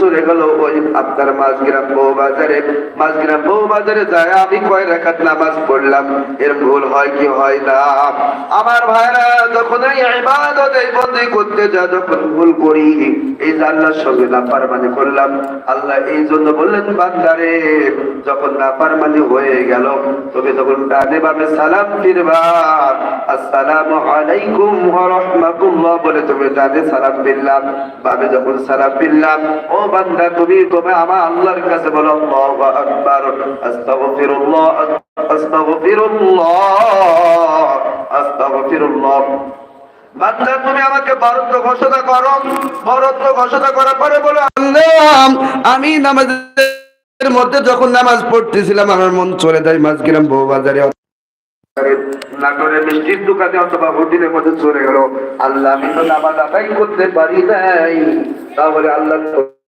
চলে গেল ওই আপনার মাঝগ্রাম বউ বাজারে। মাঝগ্রাম বউ বাজারে যায়, আমি কয় রাখাত নামাজ পড়লাম। এর ভুল হয় কি হয় না? আমার ভাইরা যখন এই ইবাদত বন্দি করতে যা যখন ভুল করি, এই আল্লাহর সঙ্গে নাফরমানি করলাম। আল্লাহ এই জন্য বললেন, বান্দারে, যখন নাফরমানি হয়ে গেল তুমি তখন ডানে বামে সালাম ফিরবা। আসসালামু আলাইকুম ওয়া বলে তুমি ডানে সালাম ফিরলাম বামে যখন সালাম ফিরলাম, ও বান্দা, তুমি তুমি আমার আল্লাহর কাছে বলো, আল্লাহু আকবার, আস্তাগফিরুল্লাহ আস্তাগফিরুল্লাহ আস্তাগফিরুল্লাহ। বান্দা, তুমি আমাকে ঘোষণা করো ঘোষণা করার পরে বলো, আল্লাহ, আমি মধ্যে যখন নামাজ পড়তেছিলাম, আমার মন চলে যায় মাঝগ্রাম বউ বাজারে নাটোরের চলে গেল। আল্লাহ, আমি তো নামাজ আদায় করতে পারি নাই। তাহলে আল্লাহ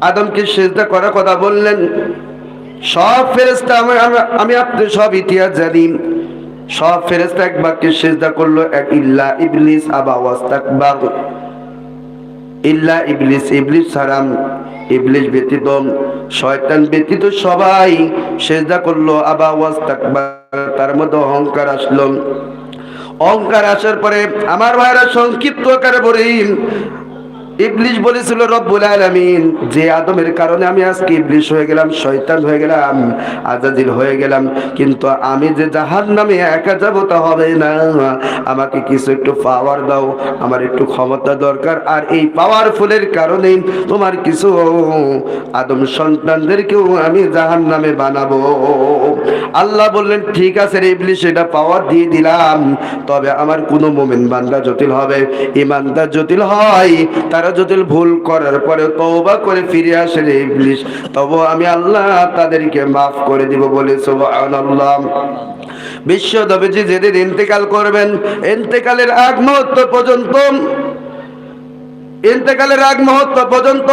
আদমকে সেজদা করার কথা বললেন। সব ফেরেস্তা আমি আমি- আমি আপনি সব ইতিহাস জানি। সব ফেরেস্তা এক বাক্যে সেজদা করল, এক ইল্লা ইবলিস আবা ওয়াস্তাকবার। ইল্লা ইবলিস ইবলিস সারাম ইবলিস ব্যতীত শয়তান ব্যতীত সবাই সেজদা করল, আবা ওয়াস্তাকবার। তার মধ্যে অহংকার আসলো। অহংকার আসার পরে আমার ভাইরা সংক্ষিপ্ত আকারে বলি ইবলিশ বলেছিল, রব্বুল আলামিন, যে আদমের কারণে আমি আজকে ইবলিশ হয়ে গেলাম, শয়তান হয়ে গেলাম আজাদিল হয়ে গেলাম, কিন্তু আমি যে জাহান নামে একা যাব তা হবে না। আমাকে কিছু একটু পাওয়ার দাও, আমার একটু ক্ষমতা দরকার, আর এই পাওয়ারফুলের কারণে তোমার কিছু আদম সন্তানদেরকেও আমি জাহান নামে বানাবো। আল্লাহ বললেন, ঠিক আছে রে ইবলিশ, এটা পাওয়ার দিয়ে দিলাম, তবে আমার কোনো মোমেন বান্দা জটিল হবে। ইমানদার জটিল হয়, তারা জটিল ভুল করার পরে তওবা করে ফিরে আসে রে ইবলিশ তবু আমি আল্লাহ তাদেরকে মাফ করে দিব বলে সুবহানাল্লাহ। বিশ্ব নবীজি যেদিন ইন্তেকাল করবেন, ইন্তেকালের আগ মুহূর্ত পর্যন্ত, ইন্তেকালের আগ মুহূর্ত পর্যন্ত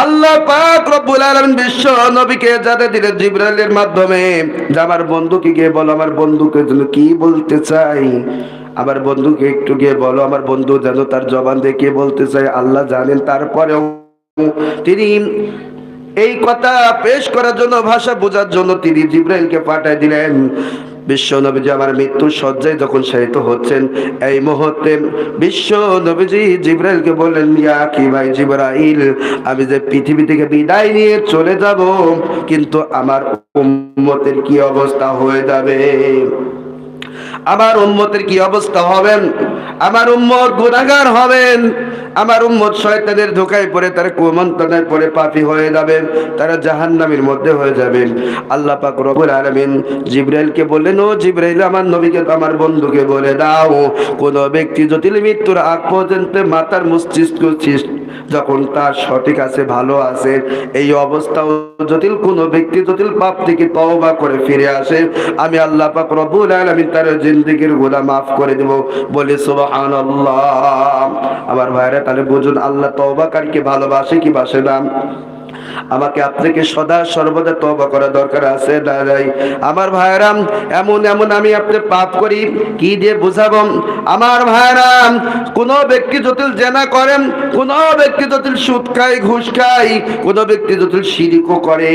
আল্লাহ পাক রব্বুল আলামিন বিশ্ব নবীকে যাতে দিলেন জিবরাইলের মাধ্যমে, যে আমার বন্ধুকে গিয়ে বলো, আমার বন্ধুকে যেন কি বলতে চাই? আমার বন্ধুকে একটু গিয়ে বলো, আমার বন্ধু যেন তার জবান দিয়ে কি বলতে চাই আল্লাহ জানেন। তারপরেও তিনি এই কথা পেশ করার জন্য, ভাষা বোঝার জন্য তিনি জিব্রাইলকে পাঠায় দিলেন। বিশ্ব নবীজি আমার মৃত্যু সজ্জায় যখন শায়িত হচ্ছেন, এই মুহূর্তে বিশ্ব নবীজি জিব্রাইলকে বললেন, ইয়া কি ভাই জিব্রাইল, আমি যে পৃথিবী থেকে বিদায় নিয়ে চলে যাব, কিন্তু আমার উম্মতের কি অবস্থা হয়ে যাবে? আমার উম্মতের কি অবস্থা হবেন? আমার উম্মত গুনাহগার হবেন। আমার উম্মত শয়তানের ধোকায় পড়ে, তার কুমন্ত্রণায় পড়ে পাপী হয়ে যাবে, তারা জাহান্নামের মধ্যে হয়ে যাবেন আল্লাহ পাক রব্বুল আলামিন জিব্রাইলকে বললেন, ও জিব্রাইল, আমার নবীকে, আমার বন্ধুকে বলে দাও, কোন ব্যক্তি জটিল মৃত্যুর আগ পর্যন্ত মাতার মস্তিষ্ক যখন তার সঠিক আছে, ভালো আছে, এই অবস্থাও জটিল কোন ব্যক্তি জটিল পাপ থেকে তওবা করে ফিরে আসে, আমি আল্লাহ পাক রব্বুল আলামিন তার জিন্দেগির গুণা মাফ করে দেব। বলে, সুবহানাল্লাহ। আমার ভাইরা, তাহলে বুঝুন, আল্লাহ তওবাকারীকে ভালোবাসে কি বাসে না? আমাকে আপনাকে সদা সর্বদা তবা করা দরকার আছে, দাদাই। আমার ভাইরাম, এমন এমন আমি আপনি পাপ করি, কি দিয়ে বুঝাবো আমার ভাইরাম, কোন ব্যক্তি জটিল জেনা করেন, কোন ব্যক্তি জটিল সুদ খায়, ঘুষ খায়, কোন ব্যক্তি জটিল শিরিকও করে।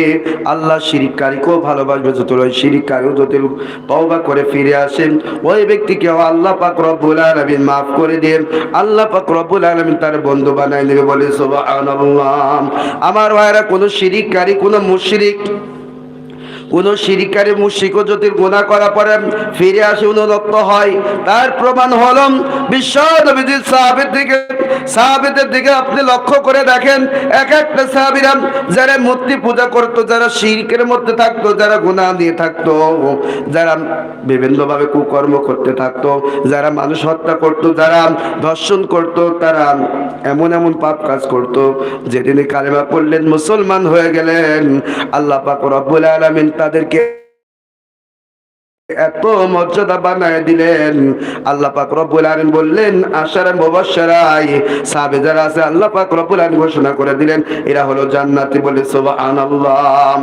আল্লাহ শিরিককারীকেও ভালোবাসবে জটিল ওই শিরিককারীও জটিল তওবা করে ফিরে আসেন ওই ব্যক্তিকে আল্লাহ পাক রব্বুল আলামিন মাফ করে দেন। আল্লাহ পাক রব্বুল আলামিন তার বন্ধু বানাই নেবে বলে, সুবহানাল্লাহ। আমার ভাইরা কোন শিরিককারী কোনো মুশরিক। কোন শিরিকারী মুশিকও যদি গোনা করা পরে ফিরে আসে অনুরক্ত হয়। তার প্রমাণ হল বিশ্ব নবীজির সাহাবের দিকে, সাহাবেদের দিকে আপনি লক্ষ্য করে দেখেন, এক একটা সাহাবিরা যারা মূর্তি পূজা করতো, যারা শিরকের মধ্যে থাকতো, যারা গুণা দিয়ে থাকতো, যারা বিভিন্নভাবে কুকর্ম করতে থাকতো, যারা মানুষ হত্যা করতো, যারা ধর্ষণ করতো, তারা এমন এমন পাপ কাজ করতো, যেদিনে কালেমা পড়লেন, মুসলমান হয়ে গেলেন। আল্লাহ পাক রব্বুল আলামিন তাদেরকে এত মর্যাদা বানায় দিলেন। আল্লাহ পাক রব্বুল আলামিন বললেন আশার মুবাশশারাই সাহাবে যারা আছে, আল্লাহ পাক রব্বুল আলামিন ঘোষণা করে দিলেন, এরা হলো জান্নাতি বলে, সুবহানাল্লাহ।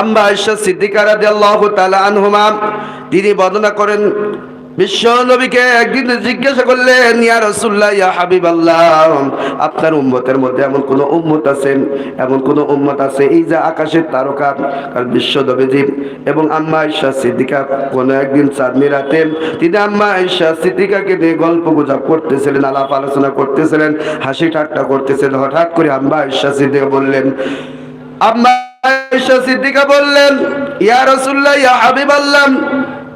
আম্মা আয়েশা সিদ্দিকা রাদিয়াল্লাহু তাআলা আনহুমা, তিনি বর্ণনা করেন বিশ্ব নবীকে একদিন জিজ্ঞাসা করলেন, ইয়া রাসূলুল্লাহ, ইয়া হাবিবাল্লাহ, আপনার উম্মতের মধ্যে এমন কোন উম্মত আছে? এমন কোন উম্মত আছে? এই যে আকাশের তারকা আর বিশ্ব নবীজি এবং আম্মা আয়েশা সিদ্দিকা কোন একদিন চাঁদনি রাতে তিনি আম্মা আয়েশা সিদ্দিকাকে নিয়ে গল্প গুজব করতেছিলেন, আলাপ আলোচনা করতেছিলেন, হাসি ঠাট্টা করতেছিলেন। হঠাৎ করে আম্মা আয়েশা সিদ্দিকা বললেন, আম্মা আয়েশা সিদ্দিকা বললেন, ইয়া রাসূলুল্লাহ, ইয়া হাবিবাল্লাহ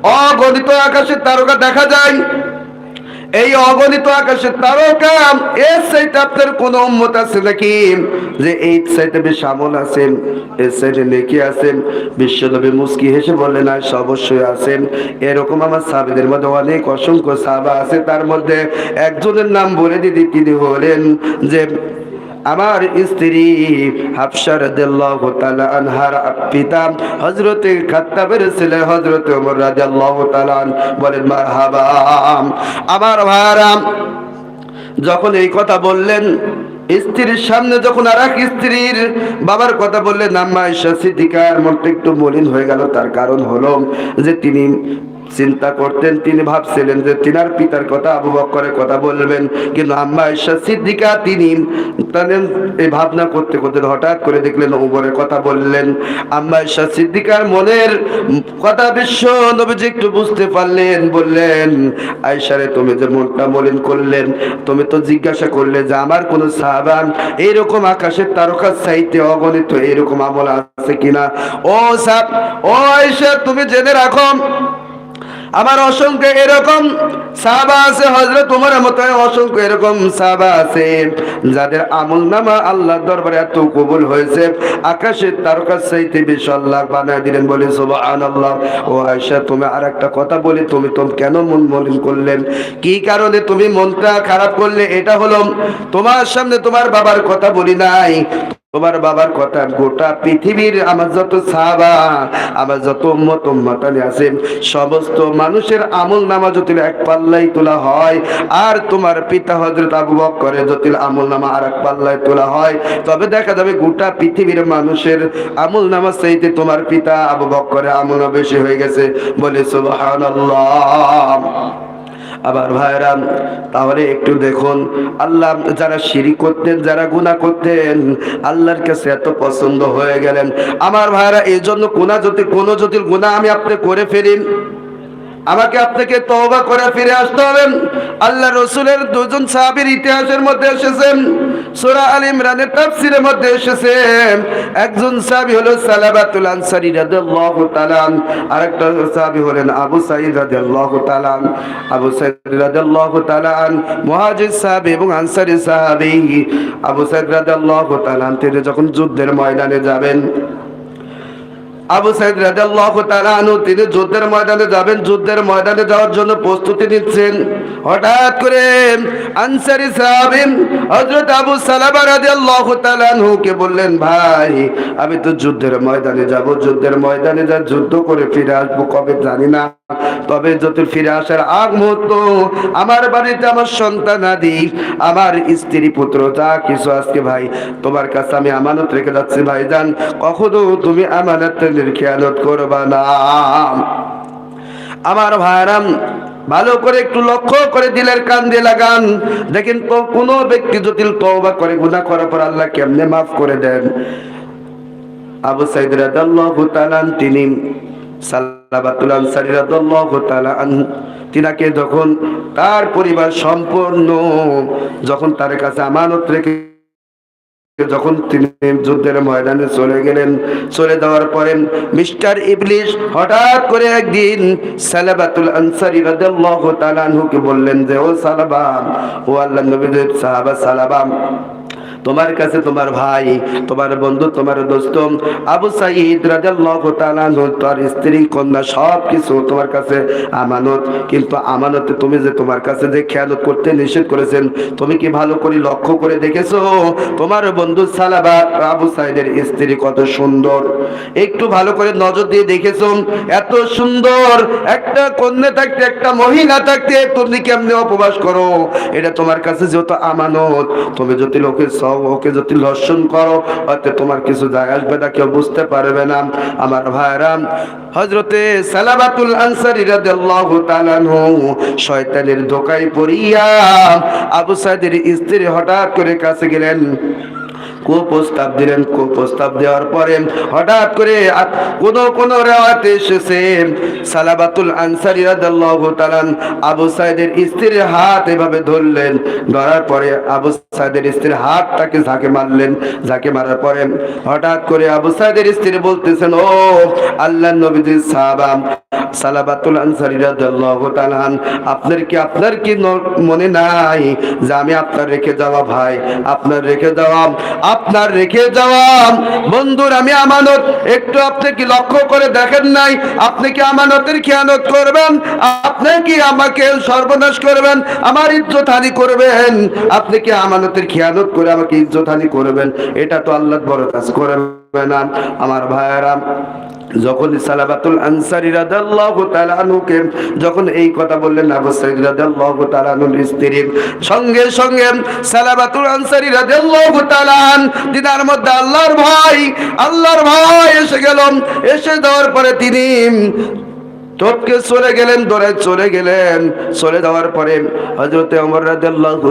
অগণিত আকাশের তারকা দেখা যায়। এই অগণিত আকাশের তারকা এর সাইতে আপনার কোন উম্মত আছে নাকি? যে এই সাইতে বেশ আমল আছেন এর সাইতে নেকি আছেন বিশ্বনবী মুস্কি হেসে বললেন আর অবশ্যই আছেন এরকম আমার সাহাবিদের মধ্যে অনেক অসংখ্য সাহাবা আছে, তার মধ্যে একজনের নাম বলে দিদি, তিনি বলেন যে আমার স্ত্রী হাফসা রাদিয়াল্লাহু তাআলা আনহার পিতা হযরত খাত্তাবের ছেলে হযরত ওমর আন বলেন, মারহাবা, আমার ভাইরা, যখন এই কথা বললেন, স্ত্রীর সামনে যখন আর এক স্ত্রীর বাবার কথা বললেন, আম্মা ঈশা সিদ্দিকার মনটা একটু মলিন হয়ে গেল। তার কারণ হলো যে তিনি চিন্তা করতেন, তিনি ভাবছিলেন যে তিনার পিতার কথা, আবু বক্করের কথা বলবেন। কিন্তু আম্মা ঈশা সিদ্দিকা, তিনি তাদের এই ভাবনা করতে করতে হঠাৎ করে দেখলেন, ওমরের কথা বললেন। আম্মা ঈশা সিদ্দিকার মনের কথা বিশ্ব নবীজি একটু বুঝতে পারলেন, বললেন আয়সারে তুমি যে মনটা মলিন করলেন, তুমি তো জিজ্ঞাসা করলে যে আমার কোন সাহাবান এইরকম আকাশের তারকার সাইতে অগণিত এরকম আমল আছে কিনা? ও সাহ ও আয়সা তুমি জেনে রাখো আমার অসংখ্য এরকম সাহাবা আছে হজরত তোমার মতো অসংখ্য এরকম সাহাবা আছে, যাদের আমল নামা আল্লাহর দরবারে এত কবুল হয়েছে। আকাশের তারকার চাইতে বেশি আল্লাহ বানায় দিলেন বলে, সুবহানাল্লাহ। ও আয়েশা, তুমি আর কথা বলি, তুমি তো কেন মন মলিন করলেন? কি কারণে তুমি মনটা খারাপ করলে? এটা হলো, তোমার সামনে তোমার বাবার কথা বলি নাই। তোমার বাবার কথা গোটা পৃথিবীর আমার যত সাহাবা, আমার যত উম্মত উম্মতানি আছে, সমস্ত মানুষের আমল নামা যদি এক পাল্লাই তোলা হয়। আর তোমার পিতা হজরত আবু বকরের যদি আমল নামা আর এক পাল্লায় তোলা হয়। তবে দেখা যাবে গোটা পৃথিবীর মানুষের আমল নামা চাইতে তোমার পিতা আবু বকরের আমল বেশি হয়ে গেছে। বলে সুবহানাল্লাহ। আবার ভাইরা তাহলে একটু দেখুন, আল্লাহ যারা শিরি করতেন, যারা গুনাহ করতেন, আল্লাহর কাছে এত পছন্দ হয়ে গেলেন। আমার ভাইরা এই জন্য কোনা যদি কোনো যদি গুনাহ আমি আপনি করে ফেলি আমাকে আপনাকে তওবা করে ফিরে আসতে হবে। আল্লাহ রসুলের দুজন সাহাবীর ইতিহাসের মধ্যে এসেছেন, সূরা আল ইমরানের তাফসীরের মধ্যে এসেছে একজন সাহাবী হলো সালাবাতুল আনসারী রাদিয়াল্লাহু তাআলা আর একটা সাহাবী হলেন আবু সাঈদ রাদিয়াল্লাহু তাআলা আবু সাঈদ রাদিয়াল্লাহু তাআলা মুহাজির সাহাবী এবং আনসারী সাহাবী। আবু সাঈদ রাদিয়াল্লাহু তাআলা তিনি যখন যুদ্ধের ময়দানে যাবেন আবু সাইদ রাদিয়াল্লাহু তাআলা তিনি যুদ্ধের ময়দানে যাবেন। যুদ্ধের ময়দানে যাওয়ার জন্য প্রস্তুতি নিচ্ছেন। হঠাৎ করে আনসারী সাহাবী হযরত আবু সালামা রাদিয়াল্লাহু তাআলা আনহুকে বললেন, ভাই, আমি তো যুদ্ধের ময়দানে যাব। যুদ্ধের ময়দানে যা যুদ্ধ করে ফিরে আসব কবে জানি না। তবে যত ফিরে আসার আগ মুহূর্ত, আমার বাড়িতে আমার সন্তান আদি, আমার স্ত্রী পুত্র যা কিছু আজকে ভাই, তোমার কাছে আমি আমানত রেখে যাচ্ছি। ভাই ভাইজান, কখনো তুমি আমানতের খেয়ালত করবা না। আমার ভাইরাম, ভালো করে একটু লক্ষ্য করে দিলের কান দিয়ে লাগান। দেখেন তো, কোনো ব্যক্তি যদি তওবা করে, গুনাহ করার পর আল্লাহ কেমনে মাফ করে দেন? আবু সাইদ রাদিয়াল্লাহু তাআলা তিনি আনসারী রাদিয়াল্লাহু তাআলা আনহু, তিনাকে যখন তার পরিবার সম্পূর্ণ, যখন তার কাছে আমানত রেখে, যখন তিনি যুদ্ধের ময়দানে চলে গেলেন। চলে যাওয়ার পরে মিস্টার ইবলিশ হঠাৎ করে একদিন সালাবাতুল আনসারি রাদিয়াল্লাহু তাআলা আনহুকে বললেন যে, ও সালাবা, ও আল্লাহর নবীর সাহাবা সালাবা তোমার কাছে তোমার ভাই, তোমার বন্ধু, তোমার দোস্ত, আবু সাইদ রাদিয়াল্লাহু তাআলা তার স্ত্রী, কন্যা সব কিছু তোমার কাছে আমানত। কিন্তু আমানতে তুমি যে তোমার কাছে যে খেয়ালত করতে নিষেধ করেছেন, তুমি কি ভালো করে লক্ষ্য করে দেখেছ? তোমার বন্ধু সালাবা আবু সাইদের স্ত্রী কত সুন্দর। একটু ভালো করে নজর দিয়ে দেখেছ? এত সুন্দর একটা কন্যা থাকতে, একটা মহিলা থাকতে, তুমি কেমনে উপবাস করো? এটা তোমার কাছে যেহেতু আমানত, তুমি যদি লোকের ওকে যদি লক্ষণ করো, হয়তো তোমার কিছু যায় আসবে না, কেউ বুঝতে পারবে না। আমার ভাইরা হজরতে সালাবাতুল আনসারি রাদিয়াল্লাহু তাআলা শয়তানের ধোকায় পড়িয়া আবু সাইদের স্ত্রী হঠাৎ করে কাছে গেলেন। কুপ্রস্তাব দিলেন, কুপ্রস্তাব দেওয়ার পরে হঠাৎ করে কোন কোন রেওয়াতে এসেছে। সালাবাতুল আনসারী রাদিয়াল্লাহু তাআলা আবু সাইদের স্ত্রীর হাত এভাবে ধরলেন। ধরার পরে আবু সাইদের স্ত্রীর হাতটাকে ঝাঁকে মারলেন। ঝাঁকে মারার পরে হঠাৎ করে আবু সাইদের স্ত্রী বলতেছেন, ও আল্লাহ নবীজির সাহাবা, সালাবাতুল আনসারী রাদিয়াল্লাহু তাআলা, আপনার কি আপনার কি মনে নাই যে আমি আপনার রেখে যাওয়া ভাই? আপনার রেখে যাওয়া আপনার রেখে যাওয়া বন্ধুর, আমি আমানত, একটু আপনি কি লক্ষ্য করে দেখেন নাই? আপনি কি আমানতের খেয়ানত করবেন? আপনি কি আমাকে সর্বনাশ করবেন? আমার ইজ্জত হানি করবেন? আপনি কি আমানতের খেয়ানত করে আমাকে ইজ্জত হানি করবেন? এটা তো আল্লাহ বড় কাজ করবে না আমার ভাইয়েরা যখন সালাবাতুল আনসারী রাদিয়াল্লাহু তাআলা আনহুকে, যখন এই কথা বললেন আবু সাঈদ রাদিয়াল্লাহু তাআলা আনহুর স্ত্রী, সঙ্গে সঙ্গে সালাবাতুল আনসারী রাদিয়াল্লাহু তাআলা দিনার মধ্যে আল্লাহর ভাই আল্লাহর ভাই এসে গেল। এসে দেওয়ার পরে তিনি টপকে চলে গেলেন দৌড়ে চলে গেলেন। চলে যাওয়ার পরে হজরতে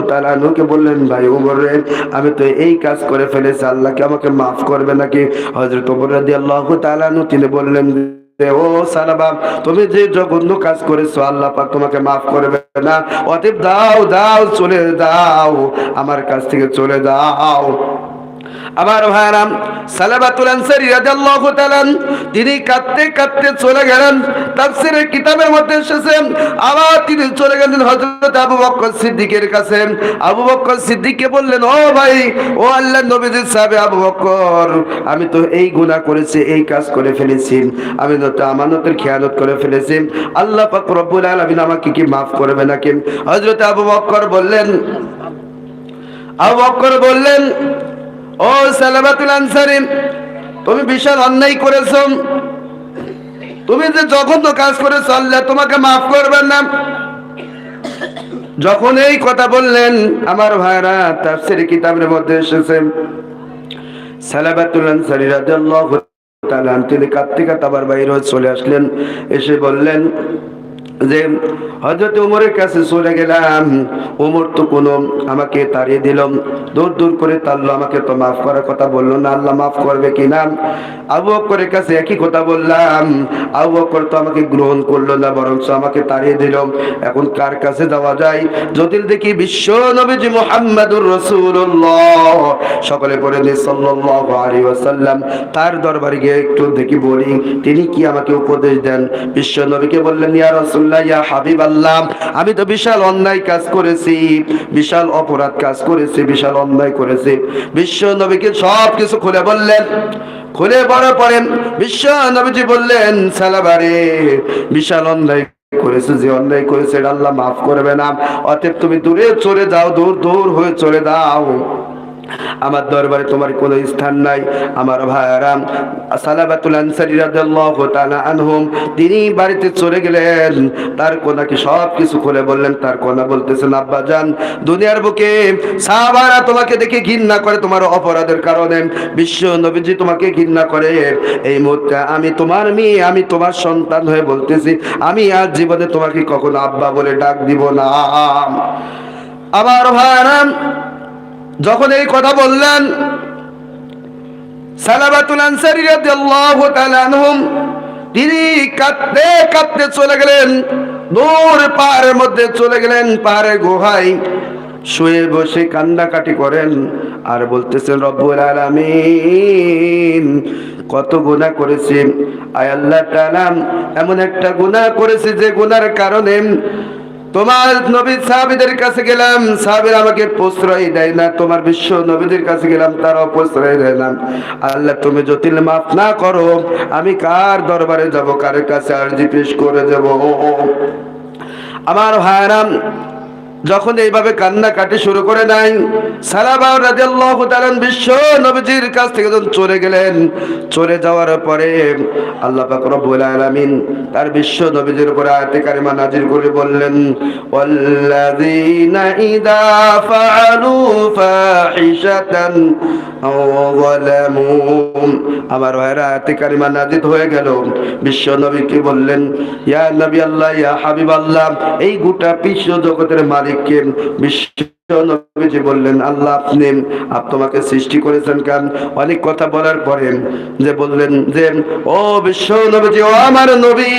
তাআলা আনহুকে বললেন, ভাই ওমর রে, আমি তো এই কাজ করে ফেলেছি আল্লাহকে আমাকে মাফ করবে নাকি? হযরত ওমর রাদিয়াল্লাহু তাআলা তালানু তিনি বললেন ও সালাবা, তুমি যে জঘন্য কাজ করেছ, আল্লাহ পাক তোমাকে মাফ করবে না। অতএব দাও দাও, চলে দাও আমার কাছ থেকে চলে যাও। আমার ভাইরাম সালাবাতুল আনসারী রাদিয়াল্লাহু তাআলা তিনি কাঁদতে কাঁদতে চলে গেলেন, তাফসীরের কিতাবের মধ্যে এসেছে, আবার তিনি চলে গেলেন হযরত আবু বকর সিদ্দিকের কাছে। আবু বকর সিদ্দিককে বললেন, ও ভাই, ও আল্লাহর নবীজির সাহেব আবু বকর, আমি তো এই গুনাহ করেছি, এই কাজ করে ফেলেছি, আমি তো আমানতের খেয়ানত করে ফেলেছি। আল্লাহ পাক রব্বুল আলামিন আমাকে কি মাফ করবে নাকি? হযরত আবু বকর বললেন, আবু বকর বললেন ও সালাবাতুল আনসারি তুমি বিশাল অন্যায় করেছ। তুমি যে জঘন্য কাজ করেছ, আল্লাহ তোমাকে মাফ করবেন না। যখন এই কথা বললেন, আমার ভাইরা তাফসীর কিতাবের মধ্যে এসেছে। সালাবাতুল আনসারি রাদিয়াল্লাহু তিনি কাঁদতে আবার বাইরে চলে আসলেন। এসে বললেন যে হজরত উমরের কাছে চলে গেলাম। উমর তো কোনো আমাকে তাড়িয়ে দিল, দূর দূর করে তারলো আমাকে তো মাফ করার কথা বলল না, আল্লাহ মাফ করবে কিনা আবু বকরের কাছে একই কথা বললাম, আবু বকর তো আমাকে গ্রহণ করল না, বরঞ্চ আমাকে তাড়িয়ে দিল। এখন কার কাছে যাওয়া যায়? যদি দেখি বিশ্ব নবীজি মুহাম্মাদুর রাসূলুল্লাহ, সকলে পড়ে নি সাল্লাল্লাহু আলাইহি ওয়াসাল্লাম, তার দরবারে গিয়ে একটু দেখি বলি, তিনি কি আমাকে উপদেশ দেন? বিশ্ব নবীকে বললেন, ইয়া রাসূলুল্লাহ ইয়া হাবিবাল্লাহ, আমি তো বিশাল অন্যায় কাজ করেছি, বিশাল অপরাধ কাজ করেছি, বিশাল অন্যায় করেছি। বিশ্ব নবীকে সব কিছু খুলে বললেন। খুলে বড় পরে বিশ্ব নবীজি বললেন, সালাবারে, বিশাল অন্যায় করেছে, যে অন্যায় করেছে এটা আল্লাহ মাফ করবে না। অতএব তুমি দূরে চলে যাও, দূর দূর হয়ে চলে যাও। আমার দরবারে তোমার কোনো স্থান নাই। আমার ভাইয়ারাম সালাবাতুল আনসারী রাদিয়াল্লাহু তাআলা আনহুম, তিনি বাড়িতে চলে গেলেন। তার কোনাকে সব কিছু খুলে বললেন? তার কোনা বলতেছেন, আব্বা জান, দুনিয়ার বুকে সাহাবারা তোমাকে দেখে ঘৃণা করে তোমার অপরাধের কারণে। বিশ্ব নবীজি তোমাকে ঘৃণা করে। এই মুহূর্তে আমি তোমার মেয়ে, আমি তোমার সন্তান হয়ে বলতেছি, আমি আজ জীবনে তোমাকে কখনো আব্বা বলে ডাক দিব না। আমার ভাইয়ারাম যখন এই কথা বললেন, সালাবাতুল আনসারী রাদিয়াল্লাহু তাআলা আনহুম, তিনি কাঁদতে কাঁদতে চলে গেলেন দূর পাহাড়ের মধ্যে চলে গেলেন, পাহাড়ের গুহায়। শুয়ে বসে কান্নাকাটি করেন আর বলতেছেন, রব্বুল আলামিন, কত গুনাহ করেছি। আয় আল্লাহ এমন একটা গুনাহ করেছি যে গুনার কারণে তোমার নবী সাহাবিদের কাছে গেলাম, সাহাবির আমাকে প্রশ্রয় দেয় না, তোমার বিশ্ব নবীদের কাছে গেলাম, তারাও প্রশ্রয় দেয় না। আল্লাহ, তুমি জটিল মাফ না করো, আমি কার দরবারে যাব, কার কাছে আর্জি পেশ করে যাব? আমার ভাইরাম যখন এইভাবে কান্না কাটি শুরু করে নাই, সালাবা রাদিয়াল্লাহু তাআলা বিশ্ব নবীজির কাছ থেকে যখন চলে গেলেন, চলে যাওয়ার পরে আল্লাহ পাক রব্বুল আলামিন তার বিশ্ব নবীজির উপর আয়াতে কারিমা নাজিল করে বললেন, ওয়াল্লাযীনা ইযা ফাআলু ফাহিশাতান আও যালামু। আমার ভাইরা আয়াতে কারিমা নাজিল হয়ে গেল। বিশ্ব নবীকে বললেন, ইয়া নবী আল্লাহ, ইয়া হাবিব আল্লাহ এই গোটা বিশ্ব জগতের মালিককে বিশ্ব নবীজি বললেন, আল্লাহ, আপনি আপ তোমাকে সৃষ্টি করেছেন কান? অনেক কথা বলার পরে যে বললেন যে, ও বিশ্ব নবীজি ও আমার নবী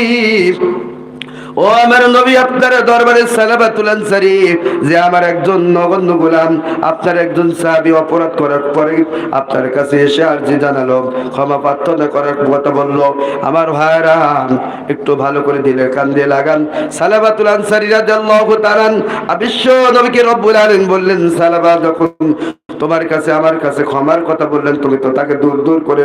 ও আমার নবী, আপনার দরবারে সালাবাতুল আনসারি, যে আমার একজন নগণ্য গোলাম, আপনার একজন সাহাবী অপরাধ করার পরে আপনার কাছে এসে আরজি জানালো, ক্ষমা প্রার্থনা করার কথা বলল। আমার ভাইরা, একটু ভালো করে দিলে কান দিয়ে লাগান। সালাবাতুল আনসারি রাদিয়াল্লাহু তাআলা বিশ্ব নবীকে রব্বুল আলামিন বললেন সালাবা যখন তোমার কাছে, আমার কাছে ক্ষমার কথা বললেন, তুমি তো তাকে দূর দূর করে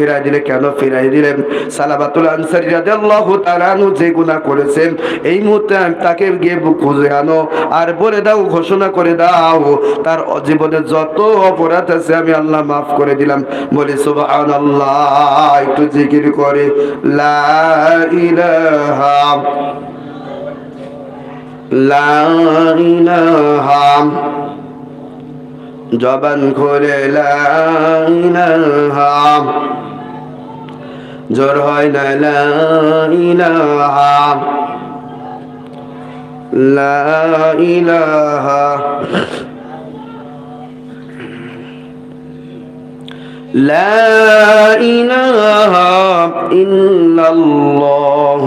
ফিরাই দিলে, কেন ফিরাই দিলেন? সালাবাতুল আনসারি রাদিয়াল্লাহু তাআলা আনহু যে গুনাহ করেছেন, এই মুহূর্তে তাকে গিয়ে খুঁজে আনো আর বলে দাও, ঘোষণা করে দাও। তার জীবনে যত অপরাধ আছে আমি আল্লাহ মাফ করে দিলাম। বলি, সুবহানাল্লাহ, একটু জিকির করে। লা ইলাহা জবান খুলে লা ইলাহা জোর হয় না লা ইলাহা লা ইলাহা لا إله إلا الله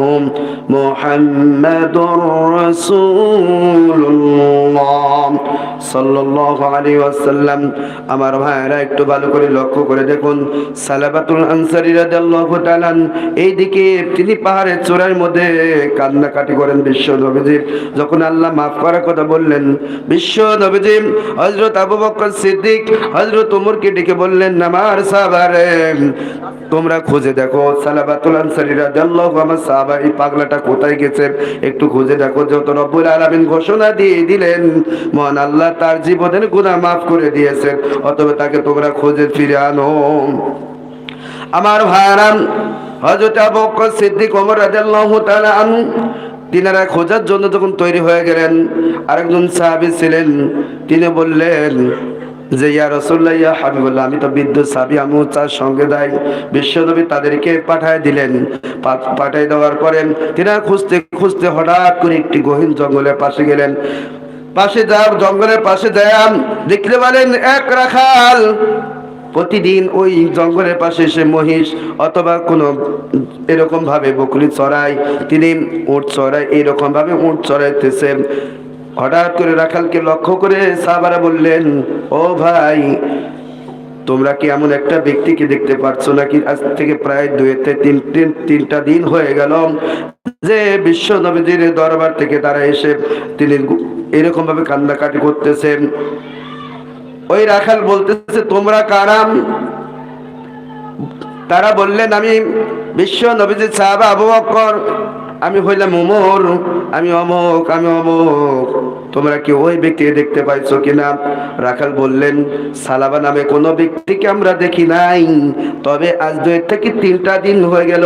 محمد رسول الله সাল্লাল্লাহু আলাইহি ওয়াসাল্লাম আমার ভাইরা একটু ভালো করে লক্ষ্য করে দেখুন সালাবাতুল আনসারী রাদিয়াল্লাহু তাআলা এইদিকে তিনি পাহাড়ের চূড়ার মধ্যে কান্নাকাটি করেন বিশ্ব নবীজি যখন আল্লাহ মাফ করার কথা বললেন বিশ্ব নবীজি হযরত আবু বকর সিদ্দিক হযরত ওমরকে ডেকে বললেন আমার সাহাবারে তোমরা খুঁজে দেখো। সালাবাতুল আনসারী রাদিয়াল্লাহু আমার সাহাবা, এই পাগলাটা কোথায় গেছে? একটু খুঁজে দেখো। যত রব্বুল আলামিন ঘোষণা দিয়ে দিলেন, মহান আল্লাহ তার জীবনের গুনাহ মাফ করে দিয়েছেন, অতএব তাকে তোমরা খুঁজে ফিরে আনো। আমার ভাইরাম, হযরত আবু বকর সিদ্দিক ওমর রাদিয়াল্লাহু তাআলা আনহু, তিনারা খোঁজার জন্য যখন তৈরি হয়ে গেলেন, আরেকজন সাহাবী ছিলেন, তিনি বললেন যে, ইয়া রসুল্লাহ ইয়া হাবিবুল্লাহ, আমি তো বিদ্যুৎ সাবি আমি তার সঙ্গে যাই। বিশ্বনবী তাদেরকে পাঠায় দিলেন। পাঠাই দেওয়ার পরে তিনারা খুঁজতে খুঁজতে হঠাৎ করে একটি গহীন জঙ্গলের পাশে গেলেন। পাশে যা জঙ্গলের পাশে যায় দেখতে পারেন এক রাখাল। প্রতিদিন ওই জঙ্গলের পাশে এসে মহিষ অথবা কোনো এরকম ভাবে বকরি চড়াই তিনি উট চড়াই এরকম ভাবে উট চড়াইতেছে হঠাৎ করে রাখালকে লক্ষ্য করে সাহাবারা বললেন, ও ভাই, তোমরা কি এমন একটা ব্যক্তিকে দেখতে পাচ্ছ নাকি? আজ থেকে প্রায় দুইতে তিন তিন তিনটা দিন হয়ে গেল যে বিশ্ব নবীজির দরবার থেকে তারা এসে তিনি এরকম ভাবে কান্নাকাটি করতেছেন ওই রাখাল বলতেছে, তোমরা কারাম তারা বললেন, আমি বিশ্ব নবীজির সাহাবা আবু বকর আমি হইলাম ওমর আমি অমক আমি অমক। তোমরা কি ওই ব্যক্তি দেখতে পাইছো কিনা? রাখাল বললেন, সালাবা নামে কোনো ব্যক্তিকে আমরা দেখি নাই। তবে আজ দুই থেকে তিনটা দিন হয়ে গেল।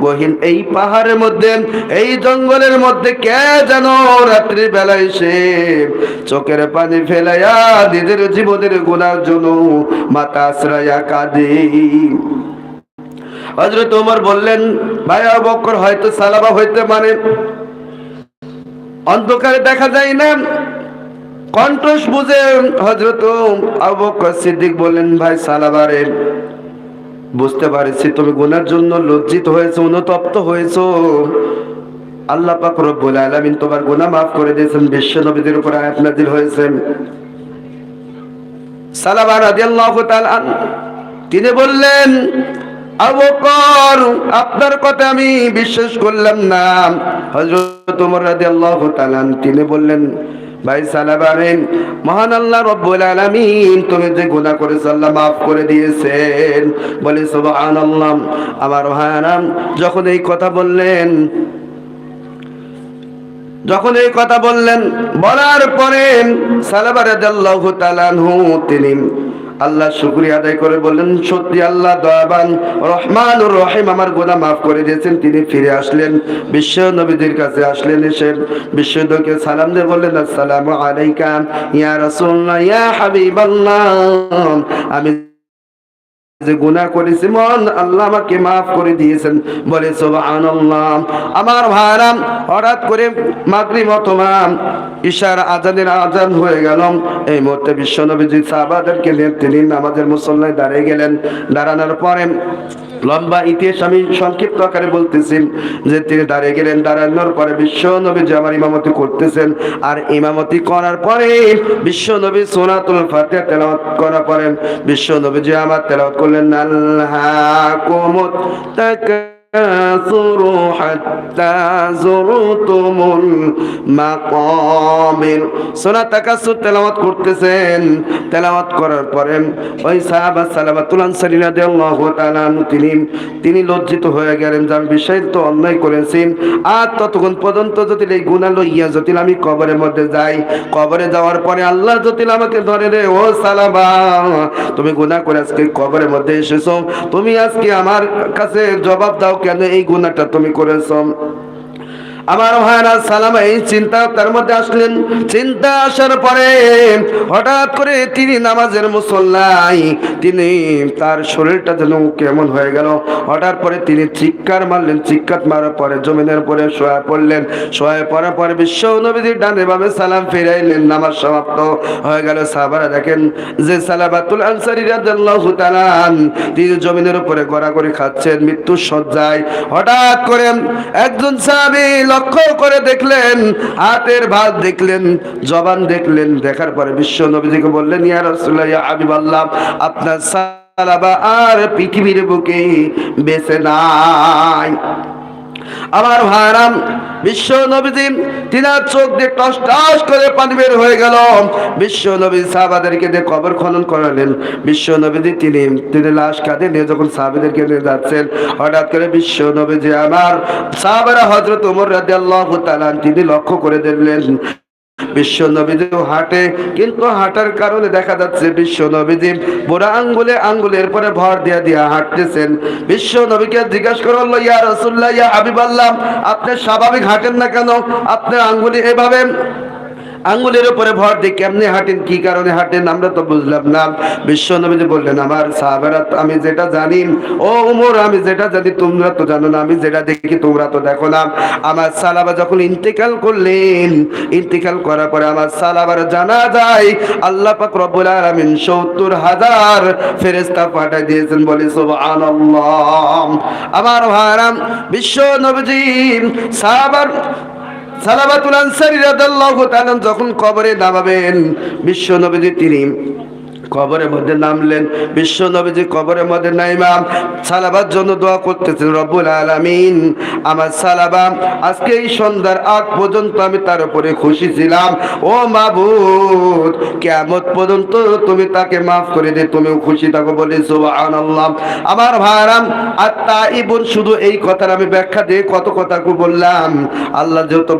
গহীন এই পাহাড়ের মধ্যে, এই জঙ্গলের মধ্যে কে যেন রাত্রির বেলা এসে চোখের পানি ফেলাইয়া নিজের জীবনের গুণার জন্য মাতা আশ্রয়া কাঁদে। হজরত ওমর বললেন, ভাই বক্কর হয়তো সালাবা হইতে মানে অন্ধকারে দেখা যায় না। কণ্ঠস বুঝে হজরত আবু বকর সিদ্দিক বললেন, ভাই সালাবারে বুঝতে পারছি তুমি গুনার জন্য লজ্জিত হয়েছো, অনুতপ্ত হয়েছো। আল্লাহ পাক রব্বুল আলামিন তোমার গুনাহ মাফ করে দিয়েছেন, বিশ্ব নবীদের উপর আয়াত নাযিল হয়েছে। সালামা রাদিয়াল্লাহু তাআলা তিনি বললেন আবু বকর আপনার কথা আমি বিশ্বাস করলাম না। হযরত ওমর রাদিয়াল্লাহু তাআলা তিনি বললেন, ভাই সালাবারেন মহান আল্লাহ রব্বুল আলামিন তুমি যে গুনাহ করেছ, আল্লাহ মাফ করে দিয়েছেন। বলে, সুবহানাল্লাহ, আমার ভাইরাম যখন এই কথা বললেন, যখন এই কথা বললেন, বলার পরে সালাবার রাদিয়াল্লাহু তাআলা আনহু, তিনি আল্লাহ শুক্রিয়া আদায় করে বললেন, সত্যি আল্লাহ দয়াবান রহমান ও রহিম, আমার গোনা মাফ করে দিয়েছেন। তিনি ফিরে আসলেন, বিশ্ব নবীদের কাছে আসলেন এসে বিশ্বকে সালাম দিয়ে বললেন, আসসালামু আলাইকা, ইয়া রাসূলুল্লাহ, ইয়া হাবিবাল্লাহ। আমি যে গুনাহ করেছি মন আল্লাহ আমাকে মাফ করে দিয়েছেন। বলে, সুবহানাল্লাহ। আমার ভাইরাম হঠাৎ করে মাগরিব অথবা ঈশার আজানের আজান হয়ে গেল। এই মুহূর্তে বিশ্বনবীজি সাহাবাদেরকে নিয়ে তিনি নামাজের মুসল্লায় দাঁড়িয়ে গেলেন। দাঁড়ানোর পরে লম্বা ইতিহাস আমি সংক্ষিপ্ত আকারে বলতেছি যে তিনি দাঁড়িয়ে গেলেন। দাঁড়ানোর পরে বিশ্ব নবী আমার ইমামতি করতেছেন। আর ইমামতি করার পরে বিশ্ব নবী সোনাতুল ফাতে তেলাওয়াত করার পরে বিশ্ব নবী আমার তেলাওয়াত করলেন আল্লাহ কুমুত হাত্তা যুরতুমুল মাকাবির সোনা তাকাসুর তেলাওয়াত করতেছেন। তেলাওয়াত করার পরে ওই সাহাবা সালাবাতুল আনসারী রাদিয়াল্লাহু তাআলা তিনি তিনি লজ্জিত হয়ে গেলেন যে আমি বিষয় তো অন্যায় করেছি। আর ততক্ষণ পর্যন্ত যদি এই গুনাহ লইয়া যদি আমি কবরের মধ্যে যাই। কবরে যাওয়ার পরে আল্লাহ যদি আমাকে ধরে রে ও সালাবা, তুমি গুনাহ করে আজকে কবরের মধ্যে এসেছ। তুমি আজকে আমার কাছে জবাব দাও কেন এই গুণাটা তুমি করেছ। আমার ভাইরা সালামা, এই চিন্তা তার মধ্যে আসলেন। চিন্তা আসার পরে হঠাৎ করে তিনি নামাজের মুসল্লাই, তিনি তার শরীরটা যেন কেমন হয়ে গেল। হঠাৎ পরে তিনি চিৎকার মারলেন, চিৎকার মারার পরে জমিনের পরে শোয়া পড়লেন। শোয়া পড়ার পরে বিশ্ব নবীজির ডানে বামে সালাম ফিরাইলেন, নামাজ সমাপ্ত হয়ে গেল। সাহাবারা দেখেন যে সালাবাতুল আনসারী রাদিয়াল্লাহু তাআলা তিনি জমিনের উপরে গড়াগড়ি খাচ্ছেন, মৃত্যুর সজ্জায় হঠাৎ করে একজন সাহাবী লক্ষ্য করে দেখলেন, হাতের ভাত দেখলেন, জবান দেখলেন, দেখার পরে বিশ্ব নবীজিকে বললেন, ইয়া রাসূলুল্লাহ বললাম আপনার আর পৃথিবীর বুকে বেঁচে নাই। আমার ভাইরাম, বিশ্ব নবীজি তিনার চোখ দিয়ে টস করে পানি বের হয়ে গেল। বিশ্ব নবী সাহাবাদেরকে দিয়ে কবর খনন করালেন। বিশ্ব নবীজি তিনি তিনি লাশ কাঁধে নিয়ে যখন সাহাবিদেরকে নিয়ে যাচ্ছেন, হঠাৎ করে বিশ্ব নবীজি আমার সাহাবারা হজরত উমর রাজি আল্লাহ তিনি লক্ষ্য করে দেখলেন বিশ্ব নবীজি হাঁটে, কিন্তু হাঁটার কারণে দেখা যাচ্ছে বিশ্ব নবীজি বুড়া আঙ্গুলে আঙ্গুলের পরে ভর দিয়া দিয়া হাঁটতেছেন। বিশ্ব নবীকে জিজ্ঞাসা করে ইয়া রসুল্লাহ ইয়া হাবিবাল্লাহ, আপনি স্বাভাবিক হাঁটেন না কেন? আপনার আঙ্গুলি এভাবে আঙ্গুলের উপরে ভর দিয়ে কেমনে হাঁটেন, কি কারণে হাঁটেন, আমরা তো বুঝলাম না। বিশ্ব নবীজি বললেন, আমার সাহাবারা, আমি যেটা জানি, ও উমর, আমি যেটা জানি, তোমরা তো জানো না, আমি যেটা দেখি, তোমরা তো দেখো না। আমার সালাবা যখন ইন্তেকাল করলেন, ইন্তেকাল করার পরে আমার সালাবার জানা যায় আল্লাহ পাক রব্বুল আলামিন 70 হাজার ফেরেশতা পাঠিয়ে দিয়েছেন, বলে, সুবহানাল্লাহ। আমার ভাইরাম বিশ্ব নবীজি সাহাবার সালাবাতুল আনসারী রাদিয়াল্লাহু তাআলা যখন কবরে দাবাবেন বিশ্ব নবীজি তিনি কবরের মধ্যে নামলেন। বিশ্ব নবীজি কবরের মধ্যে নাইমাম সালাবার জন্য দোয়া করতেছেন, রব্বুল আলামিন, আমার সালাবা, আজকে এই সন্ধ্যার আগ পর্যন্ত আমি তার উপরে খুশি ছিলাম। ও মাবুদ, কিয়ামত পর্যন্ত তুমি তাকে মাফ করে দে তুমি খুশি থাকো বলে সুবহানাল্লাহ। আমার ভাইরাম, আর তাইবুন, শুধু এই কথার আমি ব্যাখ্যা দিয়ে কত কথা বললাম। আল্লাহ যেহেতু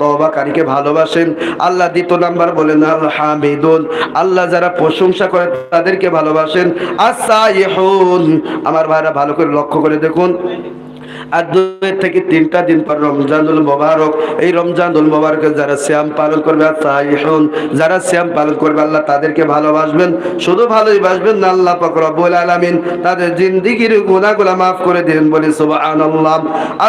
তওবাকারীকে ভালোবাসেন, আল্লাহ দ্বিতীয় নাম্বার বলেন, আল হামিদুন। আল্লাহ যারা প্রশংসা করে তাদেরকে ভালোবাসেন। আসাইহুন আমার ভাইরা ভালো করে লক্ষ্য করে দেখুন। আর দুই থেকে তিনটা দিন পর রমজানুল মোবারক। এই রমজানুল মোবারকে যারা শ্যাম পালন করবে যারা শ্যাম পালন করবে, আল্লাহ তাদেরকে ভালোবাসবেন। শুধু ভালোই বাসবেন না, আল্লাহ পাক রব্বুল আলামিন তাদের জিন্দেগীর গুনাহগুলো মাফ করে দিন বলে সুবহানাল্লাহ।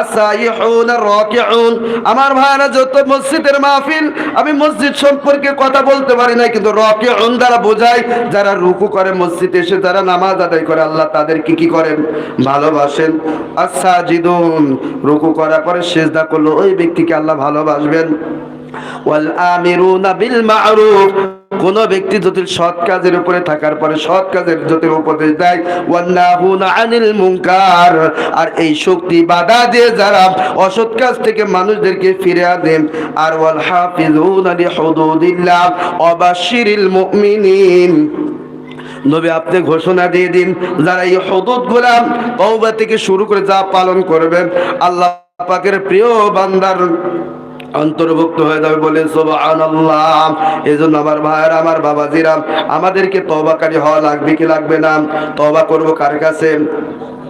আসাইহুন রাকিউন আমার ভাইরা যত মসজিদের মাহফিল, আমি মসজিদ সম্পর্কে কথা বলতে পারি না, কিন্তু রাকিউন দ্বারা বোঝায়, যারা রুকু করে মসজিদে এসে যারা নামাজ আদায় করে, আল্লাহ তাদের কি করেন? ভালোবাসেন। আসাদ সাজিদুন। রুকু করার পরে সেজদা করল, ওই ব্যক্তিকে আল্লাহ ভালোবাসবেন। ওয়াল আমিরুনা বিল মা'রুফ। কোন ব্যক্তি যদি সৎ কাজের উপরে থাকার পরে সৎ কাজের যদি উপদেশ দেয়। ওয়ান্নাহুনা আনিল মুনকার। আর এই শক্তি বাধা দিয়ে যারা অসৎ কাজ থেকে মানুষদেরকে ফিরে আনেন আর ওয়াল হাফিজুনা লিহুদুদিল্লাহ। ওয়াবাশশিরিল মুমিনিন। নবী, আপনি ঘোষণা দিয়ে দিন, যারা এই হদুদ গুলাম কৌবা থেকে শুরু করে যা পালন করবেন, আল্লাহ পাকের প্রিয় বান্দার অন্তর্ভুক্ত হয়ে যাবে বলে এজন্য আমার ভাইয়ের, আমার বাবাজিরাম আমাদেরকে তওবাকারী হওয়া লাগবে কি লাগবে না? তওবা করব কার কাছে?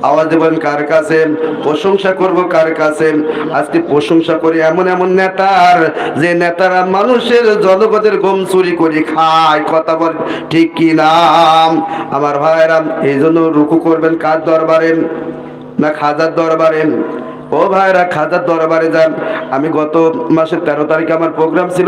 আওয়াজ দেবেন কার কাছে? প্রশংসা করব কার কাছে? আজকে প্রশংসা করি এমন এমন নেতার, যে নেতারা মানুষের জনগণের গম চুরি করে খায়। কথা বল, ঠিক কি না? আমার ভাইয়েরা এই জন্য রুকু করবেন কার দরবারে? না খাজার দরবারে? ও ভাইরা খাজার দরবারে যান। আমি গত মাসের তেরো তারিখে আমার প্রোগ্রাম ছিল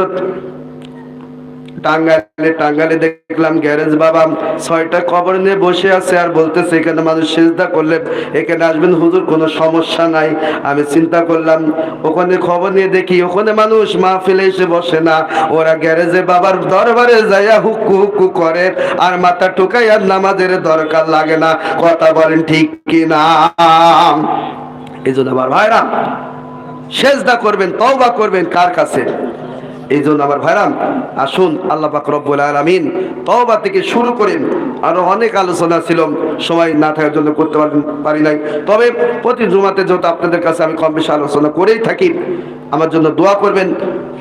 টাঙ্গাইলে টাঙ্গাইলে দেখলাম গ্যারেজ বাবা ছয়টা কবর নিয়ে বসে আছে আর বলতেছে, এখানে মানুষ সেজদা করলে এখানে আসবেন, হুজুর, কোনো সমস্যা নাই। আমি চিন্তা করলাম, ওখানে খবর নিয়ে দেখি, ওখানে মানুষ মাহফিলে এসে বসে না। ওরা গ্যারেজে বাবার দরবারে যাইয়া হুক্কু হুকু করে আর মাথা ঠুকাই আর নামাজের দরকার লাগে না। কথা বলেন ঠিক কি না এই জন্য আমার ভাইরা, সেজদা করবেন, তওবা করবেন কার কাছে? এই জন্য আমার ভাইরাম, আসুন আল্লাহ পাক রব্বুল আলামিন তওবা থেকে শুরু করেন আরও অনেক আলোচনা ছিল, সময় না থাকার জন্য করতে পারি নাই। তবে প্রতি জুমাতে যেহেতু আপনাদের কাছে আমি কম বেশি আলোচনা করেই থাকি আমার জন্য দোয়া করবেন।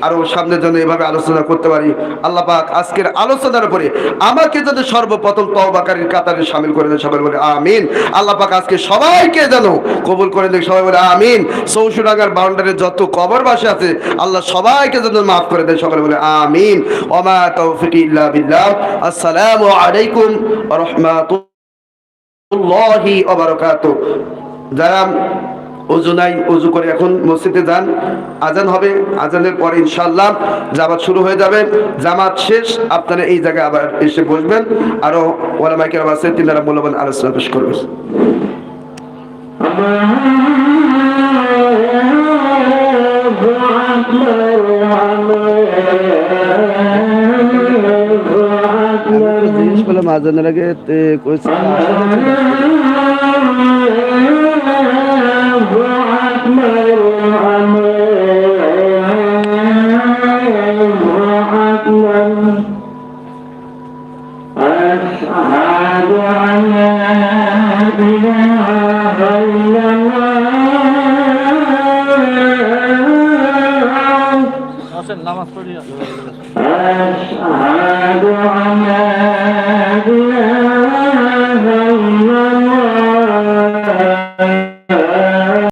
আরও সামনের জন্য এভাবে আলোচনা করতে পারি। আল্লাহ পাক আজকের আলোচনার উপরে আমাকে যদি সর্বপ্রথম তওবাকারীর কাতারে সামিল করে দেন। সবাই বলে, আমিন। আল্লাহ পাক আজকে সবাইকে যেন কবুল করে দেন। সবাই বলে, আমিন। চৌশুডাঙ্গার বাউন্ডারির যত কবরবাসী আছে, আল্লাহ সবাইকে যেন মাফ করে দেন। সবাই বলে, আমিন। ওমা তৌফিক ইল্লা বিল্লাহ। আসসালামু আলাইকুম ওয়া রাহমাতুল্লাহি ওয়া বারাকাতুহু। যারা অজু নাই অজু করে এখন মসজিদে যান। আজান হবে আজানের পরে ইনশাল্লাহ জামাত শুরু হয়ে যাবে। জামাত শেষ আপনারা এই জায়গায় আবার এসে বসবেন। আরও ওলা মাইকের আছে তিনারা মূল্যবান আলোচনা পেশ করবেন। জিনিস আগে নামাজ পড়ি